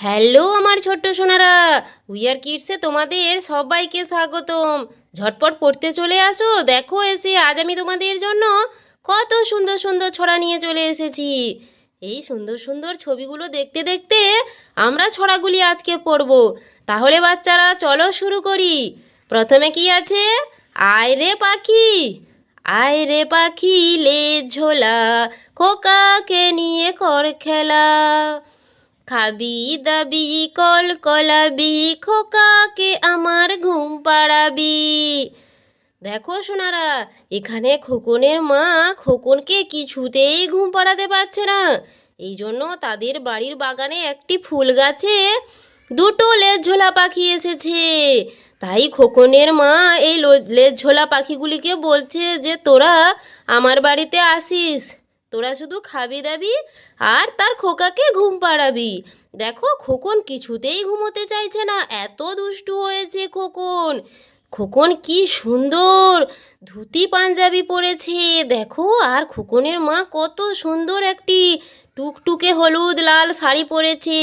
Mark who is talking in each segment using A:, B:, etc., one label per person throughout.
A: Hello আমার ছোট্ট Sonara wear কিডসে তোমাদের সবাইকে স্বাগতম। ঝটপট পড়তে চলে আসো, দেখো এসে আজ আমি তোমাদের জন্য কত সুন্দর সুন্দর ছড়া নিয়ে চলে এসেছি। এই সুন্দর সুন্দর ছবিগুলো দেখতে দেখতে আমরা ছড়াগুলি আজকে পড়ব। তাহলে বাচ্চারা, চলো শুরু করি। প্রথমে কি আছে? আয় রে পাখি, আয় রে পাখি, লে ঝোলা, খোকাকে নিয়ে কর খেলা। খাবি, দাবি, কল, কলাবি খোকাকে আমার ঘুম পাড়াবি। দেখো সোনারা, এখানে খোকনের মা খোকনকে কিছুতেই ঘুম পাড়াতে পারছে না। এই জন্য তাদের বাড়ির বাগানে একটি ফুল গাছে দুটো লেজ ঝোলা পাখি এসেছে। তাই খোকনের মা এই লেজ ঝোলা পাখিগুলিকে বলছে যে, তোরা আমার বাড়িতে আসিস। তোরা শুধু খাবি দাবি আর তার খোকাকে ঘুম পাড়াবি। দেখো, খোকন কিছুতেই ঘুমোতে চাইছে না। এত দুষ্টু হয়েছে খোকন। খোকন কি সুন্দর ধুতি, পাঞ্জাবি পরেছে। দেখো, আর খোকনের মা কত সুন্দর একটি টুকটুকে হলুদ লাল শাড়ি পরেছে,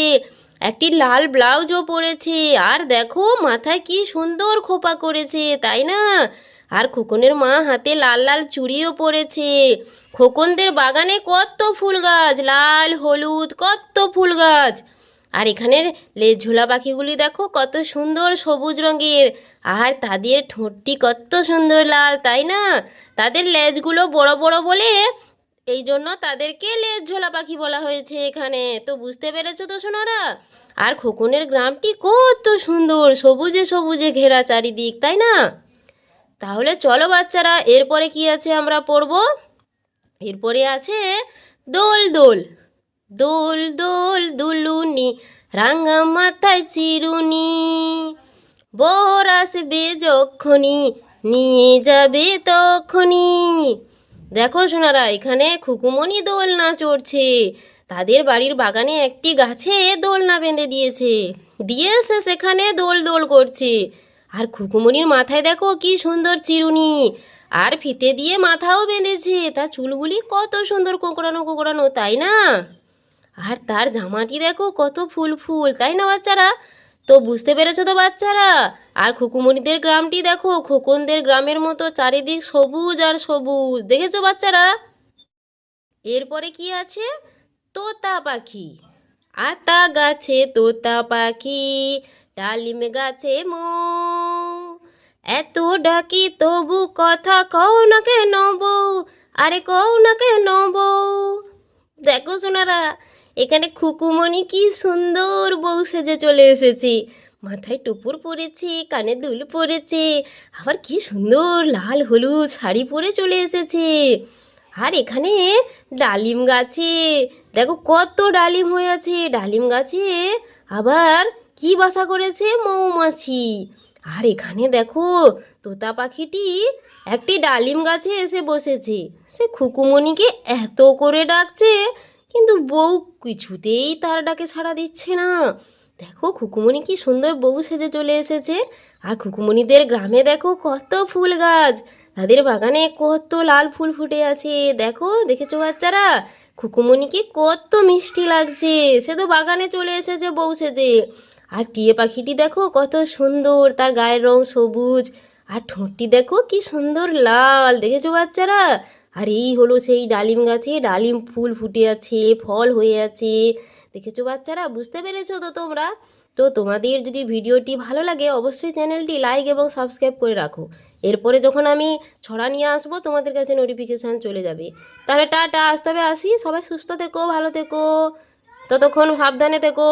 A: একটি লাল ব্লাউজও পরেছে। আর দেখো, মাথায় কি সুন্দর খোপা করেছে, তাই না? আর খোকনের মা হাতে লাল লাল চুড়িও পরেছে। খোকনদের বাগানে কত ফুল গাছ লাল, হলুদ, কত ফুল গাছ আর এখানের লেজ ঝোলা পাখিগুলি দেখো কত সুন্দর সবুজ রঙের। আর তাদের ঠোঁটটি কত সুন্দর লাল, তাই না? তাদের লেজগুলো বড় বড় বলে এই জন্য তাদেরকে লেজ ঝোলা পাখি বলা হয়েছে এখানে। তো বুঝতে পেরেছ তো সোনারা? আর খোকনের গ্রামটি কত সুন্দর, সবুজে সবুজে ঘেরা চারিদিক, তাই না? তাহলে চলো বাচ্চারা, এরপরে কি আছে আমরা পড়ব? এরপরে আছে দোল দোল। দোল দোল দুলুনি, রাঙা মাথায় চিরুনি। বর আসবে যখনই, নিয়ে যাবে তখনই। দেখো সোনারা, এখানে খুকুমনি দোলনা চড়ছে। তাদের বাড়ির বাগানে একটি গাছে দোলনা বেঁধে দিয়েছে। দিয়েছে সেখানে দোল দোল করছে। আর খুকুমনির মাথায় দেখো কি সুন্দর চিরুনি। আর ফিতে দিয়ে মাথাও বেঁধেছে। তার চুলগুলি কত সুন্দর কোঁকড়ানো কোঁকড়ানো, তাই না? আর তার জামাটি দেখো কত ফুল ফুল তাই না বাচ্চারা? তো বুঝতে পেরেছ তো বাচ্চারা? আর খুকুমণিদের গ্রামটি দেখো, খোকনদের গ্রামের মতো চারিদিক সবুজ আর সবুজ, দেখেছ বাচ্চারা? এরপরে কি আছে? তোতা পাখি। আতা গাছে তোতা পাখি ডালিম গাছে মো। এত ডাকি তবু কথা কও না কেন বউ আরে কও না কেন বউ দেখো সোনারা, এখানে খুকুমণি কি সুন্দর বউ সেজে চলে এসেছি। মাথায় টুপুর পরেছে, কানে দুল পরেছে, আবার কি সুন্দর লাল হলুদ শাড়ি পরে চলে এসেছে। আর এখানে ডালিম গাছে, দেখো কত ডালিম হয়ে আছে। ডালিম গাছে আবার কি বাসা করেছে মৌমাছি? আর এখানে দেখো, তোতা পাখিটি একটি ডালিম গাছে এসে বসেছে। সে খুকুমণিকে এত করে ডাকছে, কিন্তু বউ কিছুতেই তার ডাকে সাড়া দিচ্ছে না। দেখো, খুকুমণি কি সুন্দর বউ সেজে চলে এসেছে। আর খুকুমণিদের গ্রামে দেখো কত ফুল গাছ, তাদের বাগানে কত লাল ফুল ফুটে আছে। দেখো, দেখেছ বাচ্চারা? খুকুমণিকে কত মিষ্টি লাগছে। সে তো বাগানে চলে এসেছে বউ সেজে। আর টিয়ে পাখিটি দেখো কত সুন্দর, তার গায়ের রং সবুজ। আর ঠোঁটটি দেখো কি সুন্দর লাল, দেখেছ বাচ্চারা? আর এই হলো সেই ডালিম গাছে, ডালিম ফুল ফুটে আছে, ফল হয়ে আছে। দেখেছ বাচ্চারা? বুঝতে পেরেছ তো তোমরা? তো তোমাদের যদি ভিডিওটি ভালো লাগে, অবশ্যই চ্যানেলটি লাইক এবং সাবস্ক্রাইব করে রাখো। এরপরে যখন আমি ছড়া নিয়ে আসব, তোমাদের কাছে নোটিফিকেশান চলে যাবে। তাহলে টাটা আসতে হবে আসি। সবাই সুস্থ থেকো, ভালো থেকো। ততক্ষণ সাবধানে থেকো।